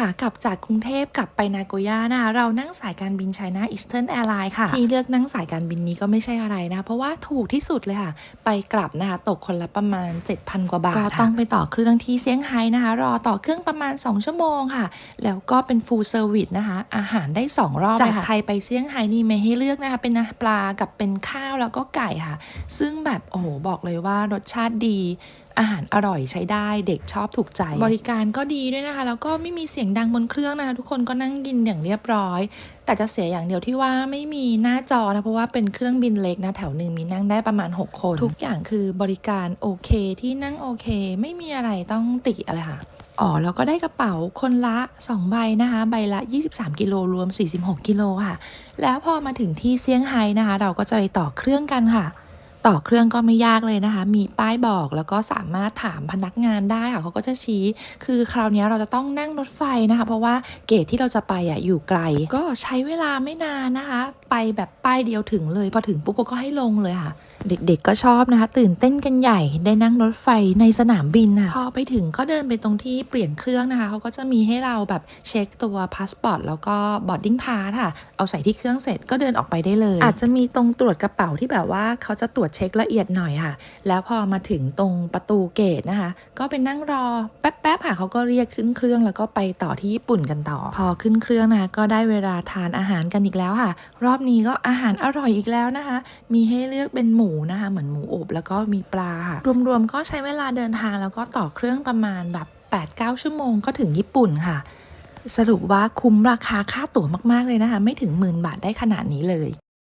ค่ะกลับจากกรุงเทพกลับไปนาโกย่านะคะเรานั่งสายการบินไชน่าอีสเทิร์นแอร์ไลน์ค่ะ ที่เลือกนั่งสายการบินนี้ก็ไม่ใช่อะไรนะ เพราะว่าถูกที่สุดเลยค่ะ ไปกลับนะคะตกคนละประมาณ 7,000 กว่าบาท ก็ต้องไปต่อเครื่องที่เซี่ยงไฮ้นะคะ รอต่อเครื่องประมาณ 2 ชั่วโมงค่ะ แล้วก็เป็นฟูลเซอร์วิสนะคะ อาหารได้ 2 รอบจากไทยไปเซี่ยงไฮ้นี่ไม่ให้เลือกนะคะ เป็นปลากับเป็นข้าวแล้วก็ไก่ค่ะ ซึ่งแบบโอ้โหบอกเลยว่ารสชาติดี อาหารอร่อยใช้ได้เด็กชอบถูกใจ บริการก็ดีด้วยนะคะ แล้วก็ไม่มีเสียงดังบนเครื่องนะคะ ทุกคนก็นั่งกินอย่างเรียบร้อย แต่จะเสียอย่างเดียวที่ว่าไม่มีหน้าจอนะ เพราะว่าเป็นเครื่องบินเล็กนะแถวหนึ่งมีนั่งได้ประมาณ 6 คน ทุกอย่างคือบริการโอเคที่นั่งโอเค ไม่มีอะไรต้องติอะไรค่ะอ๋อแล้วก็ได้กระเป๋าคนละ 2 ใบนะคะ ใบละ 23 กิโลรวม 46 กิโลค่ะ แล้วพอมาถึงที่เซี่ยงไฮ้นะคะ เราก็จะไปต่อเครื่องกันค่ะ ต่อเครื่องก็ไม่ยากเลยนะคะ มีป้ายบอกแล้วก็สามารถถามพนักงานได้ค่ะเขาก็จะชี้ คือคราวนี้เราจะต้องนั่งรถไฟนะคะ เพราะว่าเกตที่เราจะไปอะอยู่ไกล ก็ใช้เวลาไม่นานนะคะ ไปแบบป้ายเดียวถึงเลย พอถึงปุ๊บก็ให้ลงเลยค่ะ เด็กๆก็ชอบนะคะ ตื่นเต้นกันใหญ่ได้นั่งรถไฟในสนามบินอะพอไปถึงก็เดินไปตรงที่เปลี่ยนเครื่องนะคะเขาก็จะมีให้เราแบบเช็คตัวพาสปอร์ตแล้วก็บอดดิ้งพาสค่ะเอาใส่ที่เครื่องเสร็จก็เดินออกไปได้เลย อาจจะมีตรงตรวจกระเป๋าที่แบบว่าเขาจะตรวจเช็คละเอียดหน่อยค่ะ แล้วพอมาถึงตรงประตูเกตนะคะ ก็ไปนั่งรอแป๊บๆค่ะเขาก็เรียกขึ้นเครื่องแล้วก็ไปต่อที่ญี่ปุ่นกันต่อ พอขึ้นเครื่องนะคะก็ได้เวลาทานอาหารกันอีกแล้วค่ะ รอบนี้ก็อาหารอร่อยอีกแล้วนะคะ มีให้เลือกเป็นหมูนะคะ เหมือนหมูอบแล้วก็มีปลาค่ะ รวมๆก็ใช้เวลาเดินทางแล้วก็ต่อเครื่องประมาณแบบ 8-9 ชั่วโมงก็ถึงญี่ปุ่นค่ะ สรุปว่าคุ้มราคาค่าตั๋วมากๆเลยนะคะ ไม่ถึงหมื่นบาทได้ขนาดนี้เลย